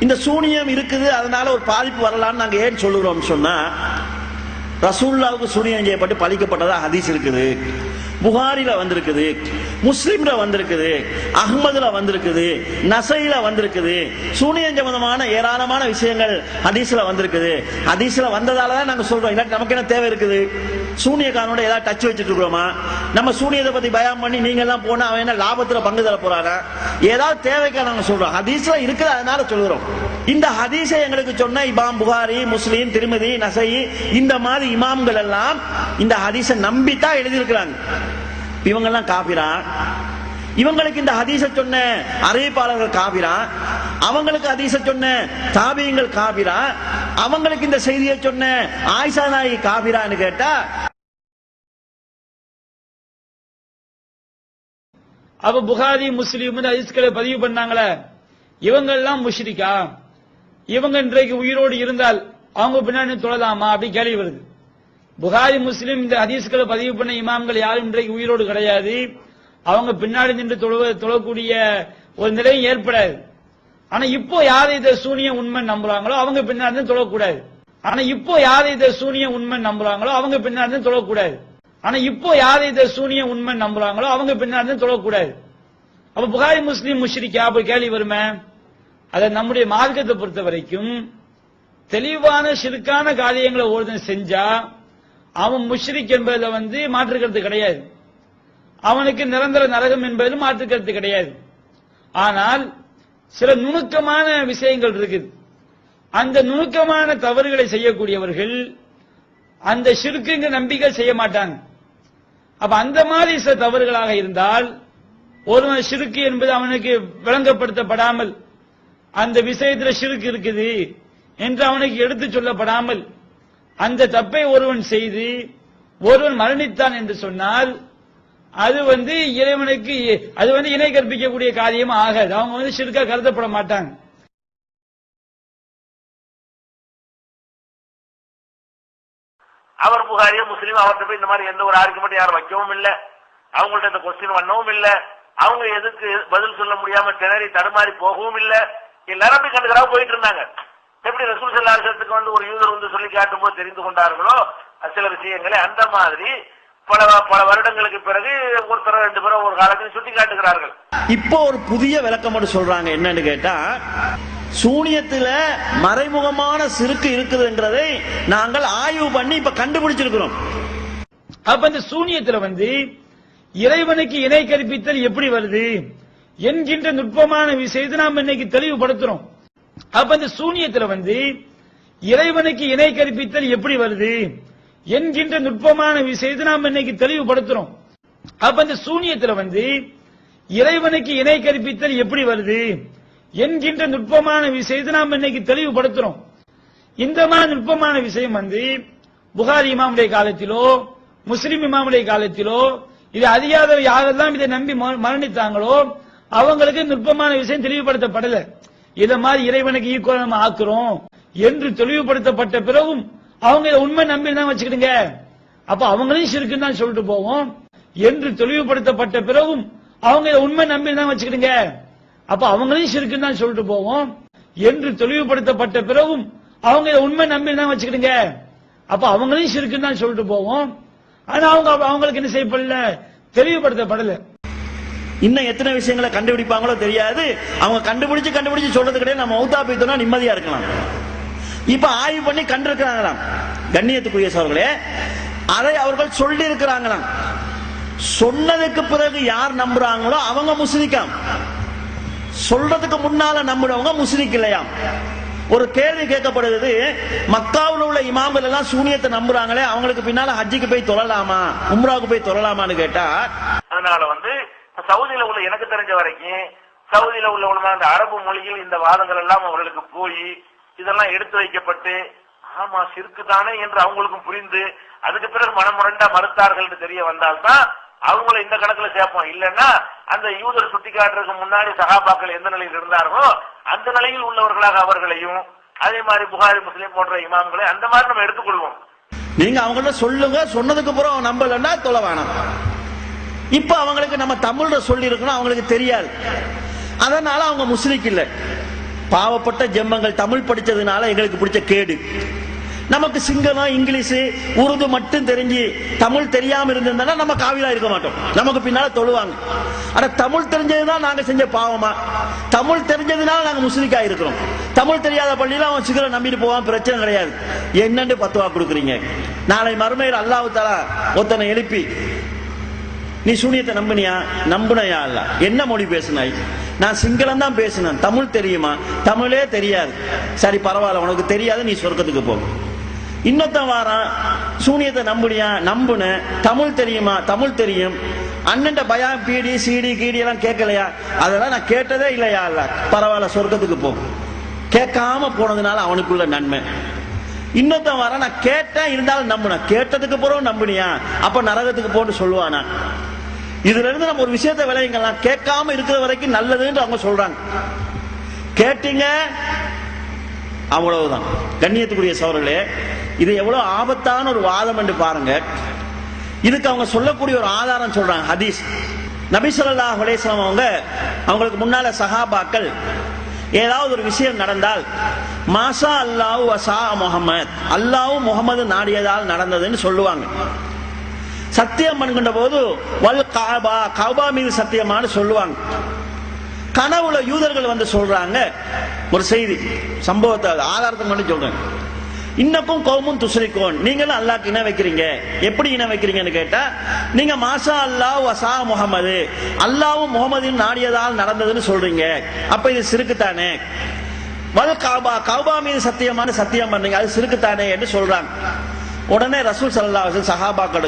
இந்த சூனியம் இருக்குது அதனால ஒரு பாதிப்பு வரலாம்னு நாங்கள் ஏன் சொல்லுகிறோம் சொன்னா ரசூல்லாவுக்கு சூனியம் செய்யப்பட்டு பழிக்கப்பட்டதா ஹதீஸ் இருக்குது. புகாரில வந்திருக்குது முஸ்லிம்ல வந்திருக்குது அஹ்மதுல வந்திருக்குது நசையில வந்திருக்குது சூனியம் சம்பந்தமான ஏராளமான விஷயங்கள் ஹதீஸ்ல வந்திருக்குது. ஹதீஸ்ல வந்ததால தான் நாங்க சொல்றோம். இல்லாட்டி நமக்கு என்ன தேவை இருக்குது? சூனியக்காரனோட ஏதாவது டச் வச்சுட்டு இருக்கிறோமா? நம்ம சூனியத்தை பத்தி பயம் பண்ணி நீங்க எல்லாம் போனா அவன் என்ன லாபத்துல பங்கு தர போறானா? ஏதாவது தேவைக்கா நாங்க சொல்றோம். ஹதீஸ்ல இருக்குது அதனால சொல்லுறோம். இந்த ஹதீஸை எங்களுக்கு சொன்ன இமாம் புகாரி முஸ்லீம் திருமதி நசை இந்த மாதிரி இமாம்கள் எல்லாம் இந்த ஹதீஸை நம்பித்தான் எழுதியிருக்கிறாங்க. இவங்க எல்லாம் காபிரா. இவங்களுக்கு இந்த ஹதீச சொன்ன அறிவிப்பாளர்கள் காபிரா. அவங்களுக்கு ஹதீச சொன்ன தாபியங்கள் காபிரா. அவங்களுக்கு இந்த செய்தியை சொன்ன ஆயிஷா நாயி காபிரான்னு கேட்டா அப்ப புகாரி முஸ்லீம் ஹதீஸ்களை பதிவு பண்ணாங்களே. இவங்க எல்லாம் முஷ்ரிக்கா. இவங்க இன்றைக்கு உயிரோடு இருந்தால் அவங்க பின்னாடி தொழலாமா? அப்படி கேள்வி வருது. புகாரி முஸ்லீம் இந்த ஹதீஸ்களை பதிவு பண்ண இமாம்கள் யாரும் இன்றைக்கு உயிரோடு கிடையாது. அவங்க பின்னாடி நின்று தொழுவ தொழக்கூடிய ஒரு நிலையும் ஏற்படாது. ஆனா இப்போ யார் இதை சூனிய உண்மை நம்புறாங்களோ அவங்க பின்னாடி தொழக்கூடாது. ஆனா இப்போ யார் இதை சூனிய உண்மை நம்புறாங்களோ அவங்க பின்னாடி இருந்து தொழக்கூடாது. ஆனா இப்போ யார் இதை சூனிய உண்மை நம்புறாங்களோ அவங்க பின்னாடி இருந்து தொழக்கூடாது. அப்ப புகாரி முஸ்லீம் முஷ்ரிக்கா அப்படி கேள்வி வருமே? அதை நம்முடைய மார்க்கத்தை பொறுத்த வரைக்கும் தெளிவான சிறுக்கான காரியங்களை ஒருத்தன் செஞ்சா அவன் முஷ்ரிக் என்பதுல வந்து மாற்றுக்கிறது கிடையாது. அவனுக்கு நிரந்தர நரகம் என்பதில் மாற்றுக்கிறது கிடையாது. ஆனால் சில நுணுக்கமான விஷயங்கள் இருக்குது. அந்த நுணுக்கமான தவறுகளை செய்யக்கூடியவர்கள் அந்த சிறுக்குங்க நம்பிக்கை செய்ய மாட்டாங்க. அப்ப அந்த மாதிரி சில தவறுகளாக இருந்தால் ஒருவன் சிறுக்கு என்பது அவனுக்கு விளங்கப்படுத்தப்படாமல் அந்த விஷயத்தில் சிறுக்கு இருக்குது என்று அவனுக்கு எடுத்து சொல்லப்படாமல் அந்த தப்பை ஒருவன் செய்து ஒருவன் மரணித்தான் என்று சொன்னால் அது வந்து இறைவனுக்கு அது வந்து இணை கற்பிக்கக்கூடிய காரியம் ஆகாது. அவங்க வந்து சிறுக்கா கருதப்பட மாட்டாங்க. அவர் புகாரியோ முஸ்லீம் அவர்கிட்ட போய் இந்த மாதிரி எந்த ஒரு ஆர்குமெண்ட் யாரும் வைக்கவும் இல்ல. அவங்கள்ட்ட இந்த கொஸ்டின் பண்ணவும் இல்ல. அவங்க எதுக்கு பதில் சொல்ல முடியாம திணறி தடுமாறி போகவும் இல்ல. எல்லாரும் அப்படி கண்டுக்கிறா போயிட்டு இருந்தாங்க. எப்படி ரசூல் சல்லாசத்துக்கு வந்து ஒரு யூதர் வந்து சொல்லி காட்டும் போது தெரிந்து கொண்டார்களோ சில விஷயங்களை அந்த மாதிரி பல பல வருடங்களுக்கு பிறகு ஒருத்தர் ரெண்டு பேரும் ஒரு காலத்தில் சுட்டி காட்டுகிறார்கள். இப்போ ஒரு புதிய விளக்கம் மட்டும் சொல்றாங்க. என்னன்னு கேட்டா சூனியத்துல மறைமுகமான சிறுக்கு இருக்குதுன்றதை நாங்கள் ஆய்வு பண்ணி இப்ப கண்டுபிடிச்சிருக்கிறோம். அப்ப இந்த சூனியத்துல வந்து இறைவனுக்கு இணை கற்பித்தல் எப்படி வருது? என்கின்ற நுட்பமான விஷயத்தை நாம் இன்னைக்கு தெளிவுபடுத்துறோம். அப்ப இந்த சூனியத்துல வந்து இறைவனுக்கு இணை கற்பித்தல் எப்படி வருது என்கின்ற நுட்பமான விஷயத்தை நாம் இன்னைக்கு தெளிவுபடுத்துறோம். அப்ப இந்த சூனியத்துல வந்து இறைவனுக்கு இணை கற்பித்தல் எப்படி வருது என்கின்ற நுட்பமான விஷயத்தை நாம் இன்னைக்கு தெளிவுபடுத்துறோம். இந்த மாதிரி நுட்பமான விஷயம் வந்து புகாரி இமாமுடைய காலத்திலோ முஸ்லிம் இமாமுடைய காலத்திலோ இது அறியாத யாரெல்லாம் இதை நம்பி மரணித்தாங்களோ அவங்களுக்கு நுட்பமான விஷயம் தெளிவுபடுத்தப்படல. இதை மாதிரி இறைவனுக்கு ஈக்குவல் நம்ம ஆக்குறோம் என்று தெளிவுபடுத்தப்பட்ட பிறகும் அவங்க இதை உண்மை நம்பி தான் வச்சுக்கிடுங்க. அப்ப அவங்களையும் சிறுக்குன்னு தான் சொல்லிட்டு போவோம் என்று தெளிவுபடுத்தப்பட்ட பிறகும் அவங்க இதை உண்மை நம்பி தான் வச்சுக்கிடுங்க. அப்ப அவங்களையும் சிறுக்குன்னு தான் சொல்லிட்டு போவோம் என்று தெளிவுபடுத்தப்பட்ட பிறகும் அவங்க இதை உண்மை நம்பி தான் வச்சுக்கிடுங்க. அப்ப அவங்களையும் சிறுக்குன்னு தான் சொல்லிட்டு போவோம். ஆனா அவங்க அவங்களுக்கு என்ன செய்யப்படல? தெளிவுபடுத்தப்படலை. இன்னும் எத்தனை விஷயங்களை கண்டுபிடிப்பாங்களோ தெரியாது. அவங்க கண்டுபிடிச்சு கண்டுபிடிச்சு சொல்றது கிடையாது நம்ம மௌத்தா போய்த்தோம்னா நிம்மதியா இருக்கலாம். இப்ப ஆய்வு பண்ணி கண்டிருக்கிறாங்களாம். கண்ணியத்துக்குரிய சோர்களே அதை அவர்கள் சொல்லி இருக்கிறாங்களாம் சொன்னதுக்கு பிறகு யார் நம்புறாங்களோ அவங்க முஸ்லிக்காம் சொல்றதுக்கு முன்னால நம்புறவங்க முஸ்லிக் இல்லையாம். ஒரு கேள்வி கேட்கப்படுகிறது மக்காவில் உள்ள இமாம்கள் எல்லாம் சூனியத்தை நம்புறாங்களே அவங்களுக்கு பின்னால ஹஜ்ஜிக்கு போய் தொழலாமா உம்ராவுக்கு போய் தொழலாமான்னு கேட்டா அதனால வந்து சவுதியில உள்ள எனக்கு தெரிஞ்ச வரைக்கும் சவுதியில உள்ள உள்ள அந்த அரபு மொழியில் இந்த வாதங்கள் எல்லாம் அவர்களுக்கு போய் இதெல்லாம் எடுத்து வைக்கப்பட்டு ஆமா சிறுக்கு தானே என்று அவங்களுக்கும் புரிந்து அதுக்கு பிறகு மனமுரண்டா மறுத்தார்கள் என்று தெரிய வந்தால்தான் அவங்கள இந்த கணக்குல சேர்ப்போம். இல்லைன்னா அந்த யூதர் சுட்டி காட்டுறதுக்கு முன்னாடி சகாபாக்கள் எந்த நிலையில் இருந்தார்களோ அந்த நிலையில் உள்ளவர்களாக அவர்களையும் அதே மாதிரி புகாரி முஸ்லீம் போன்ற இமாம்களை அந்த மாதிரி நம்ம எடுத்துக்கொள்வோம். நீங்க அவங்கள்ட்ட சொல்லுங்க சொன்னதுக்கு அப்புறம் நம்பலன்னா தொலை வேணாம். இப்ப அவங்களுக்கு நம்ம தமிழ்ல சொல்லி இருக்கணும் அவங்களுக்கு தெரியாது. அதனால அவங்க முஸ்லிக் இல்லை. பாவப்பட்ட ஜெம்மங்கள் தமிழ் படிச்சதுனால எங்களுக்கு பிடிச்ச கேடு. நமக்கு சிங்களம் இங்கிலீஷ் உருது மட்டும் தெரிஞ்சு தமிழ் தெரியாம இருந்திருந்தா நம்ம காவிலா இருக்க மாட்டோம். நமக்கு பின்னால தொழுவாங்க. ஆனா தமிழ் தெரிஞ்சதுதான் நாங்க செஞ்ச பாவமா? தமிழ் தெரிஞ்சதுனால நாங்க முஸ்லிக்கா இருக்கிறோம். தமிழ் தெரியாத பள்ளியில அவன் சிகரம் நம்பிட்டு போவான் பிரச்சனை கிடையாது. என்னன்னு பத்துவா கொடுக்குறீங்க? நாளை மறுமையில் அல்லாஹ் தாலா ஒருத்தனை எழுப்பி நீ சூனியத்தை நம்பினியா? நம்புனையா இல்ல என்ன மொழி பேசுனாய்? நான் சிங்களம் தான் பேசினேன். தமிழ் தெரியுமா? தமிழே தெரியாது. சரி பரவாயில்ல உனக்கு தெரியாது நீ சொர்க்கத்துக்கு போ. இன்னொத்தன் வாரான் சூனியத்தை நம்புனியா? நம்புன. தமிழ் தெரியுமா? தமிழ் தெரியும். அண்ணன் பயம் பீடி சீடி கீடி எல்லாம் கேட்கலையா? அதெல்லாம் நான் கேட்டதே இல்லையா இல்ல பரவாயில்ல சொர்க்கத்துக்கு போ. கேட்காம போனதுனால அவனுக்குள்ள நன்மை. இன்னொருத்தன் வர நான் கேட்டேன் இருந்தாலும் நம்புனேன். கேட்டதுக்கு பிறகு நம்பினியா? அப்ப நரகத்துக்கு போன்னு சொல்லுவானா? இதுல இருந்து நம்ம ஒரு விஷயத்தை விளையுங்கலாம் கேட்காம இருக்கிற வரைக்கும் நல்லதுன்னு அவங்க சொல்றாங்க. கேட்டீங்க அவ்வளவுதான். கண்ணியத்துக்குரிய சோழர்களே இது எவ்வளவு ஆபத்தான ஒரு வாதம் என்று பாருங்க. இதுக்கு அவங்க சொல்லக்கூடிய ஒரு ஆதாரம் சொல்றாங்க ஹதீஸ். நபிசல்லா ஸல்லல்லாஹு அவங்க அவங்களுக்கு முன்னால சஹாபாக்கள் ஏதாவது ஒரு விஷயம் நடந்தால் மாஷா அல்லாஹ் வசா முகமது அல்லாஹ் முகமது நாடியதால் நடந்ததுன்னு சொல்லுவாங்க. சத்தியம் பண்ணுகின்ற போது வல் காபா கௌபா மீது சத்தியமானு சொல்லுவாங்க. கனவுல யூதர்கள் வந்து சொல்றாங்க. ஒரு செய்தி சம்பவத்தை ஆதாரத்தை மட்டும் சொல்றேன். இன்னக்கும் கோமும் துஸ்ரிக்கோன் நீங்களும் அல்லாக்கு இன வைக்கிறீங்க. எப்படி இன வைக்கிறீங்கன்னு கேட்டா நீங்க மாஷா அல்லாஹ் வசா முகமது அல்லாவும் முகமதின் நாடியதால் நடந்ததுன்னு சொல்றீங்க. அப்ப இது சிறுக்குத்தானே வல் காபா காபா மீது சத்தியமான சத்தியம் பண்றீங்க. அது சிறுக்குத்தானே என்று சொல்றாங்க. உடனே ரசூல் சல்லா சஹாபாக்கள்